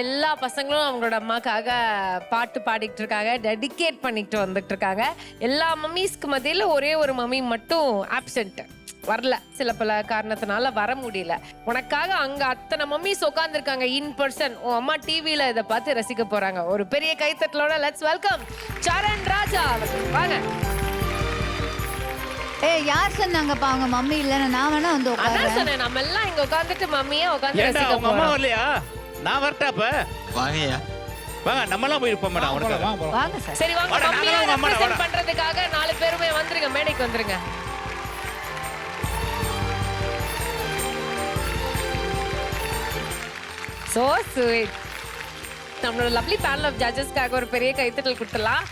எல்லா பசங்களும் அவங்களோட அம்மாக்காக பாட்டு பாடிட்டு இருக்காங்க டெடிகேட் பண்ணிட்டு வந்துட்டு இருக்காங்க எல்லா மம்மிஸ்க்கு மத்தியில ஒரே ஒரு மம்மி மட்டும் ஆப்சென்ட் வரல. சில பல காரணத்தினால வர முடியல. உனக்காக அங்க அத்தனை மம்மிஸ் உட்காந்துருக்காங்க இன் பர்சன் உன் அம்மா டிவியில இதை பார்த்து ரசிக்க போறாங்க. ஒரு பெரிய கைத்தட்டலோட லெட்ஸ் வெல்கம் சரண் ராஜா. வாங்க. ஏய் யார் சொன்னாங்கப்பா அவங்க மம்மி இல்லைன்னு? நான் வேணா வந்து சொன்னேன். நம்ம எல்லாம் இங்க உட்காந்துட்டு மம்மியா உட்காந்து ரசிக்க போறோம். வரலையா? நான் வரட்டா அப்ப. வாங்கய்யா. வாங்க நம்மலாம் போயிருப்போம் மேடம் அவனுக்கு வாங்க சார். சரி வாங்க வாடா, மம்மியா நாங்களும் வாடா. பண்றதுக்காக நாலு பேருமே வந்துருங்க மேடைக்கு வந்துருங்க. சோ ஸ்வீட் நம்மளோட லவ்லி பேனல் ஆஃப் ஜட்ஜஸ்க்காக ஒரு பெரிய கைத்தட்டல் கொடுத்துடலாம்.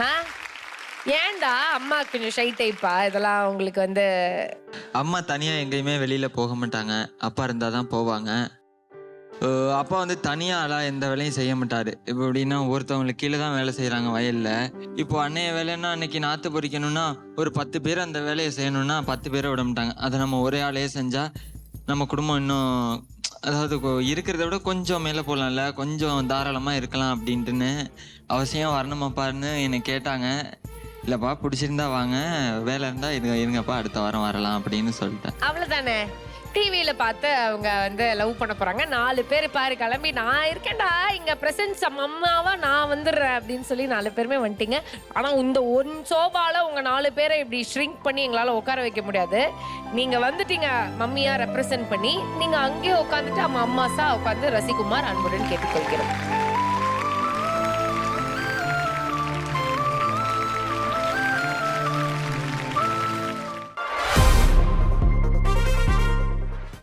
ஆ? ஏன்டா அம்மா கொஞ்சம் ஷை டைப்பா இதெல்லாம் உங்களுக்கு வந்து அம்மா தனியா எங்கேயுமே வெளியில போக மாட்டாங்க. அப்பா இருந்தா தான் போவாங்க. அப்பா வந்து தனியாக ஆளா எந்த வேலையும் செய்ய மாட்டார். இப்போ எப்படின்னா ஒருத்தவங்களுக்கு கீழே தான் வேலை செய்கிறாங்க வயலில். இப்போ அன்னைய வேலைன்னா அன்னைக்கு நாற்று பொறிக்கணும்னா ஒரு பத்து பேர் அந்த வேலையை செய்யணும்னா பத்து பேரை விட மாட்டாங்க. அதை நம்ம ஒரே ஆளையே செஞ்சால் நம்ம குடும்பம் இன்னும் அதாவது இருக்கிறத விட கொஞ்சம் மேலே போகலாம்ல கொஞ்சம் தாராளமாக இருக்கலாம் அப்படின்ட்டுன்னு அவசியம் வரணுமாப்பான்னு என்னை கேட்டாங்க. இல்லைப்பா பிடிச்சிருந்தா வாங்க வேலை இருந்தால் இது இருங்கப்பா அடுத்த வாரம் வரலாம் அப்படின்னு சொல்லிட்டேன். அவ்வளோதானே டிவியில பார்த்து அவங்க வந்து லவ் பண்ண போறாங்க. நாலு பேர் பாரு கிளம்பி நான் இருக்கேன்டா இங்க பிரசன்ஸ் அம்மாவா நான் வந்துடுறேன் அப்படின்னு சொல்லி நாலு பேருமே வந்துட்டீங்க. ஆனா இந்த ஒன் சோபால உங்க நாலு பேரை இப்படி ஷ்ரிங்க் பண்ணி எங்களால உட்கார வைக்க முடியாது. நீங்க வந்துட்டீங்க மம்மியா ரெப்ரசன்ட் பண்ணி நீங்க அங்கேயே உட்காந்துட்டு அம்மா அம்மாசா உட்காந்து ரசிகுமார் அன்புடன் கேட்டுக்கொள்கிறோம்.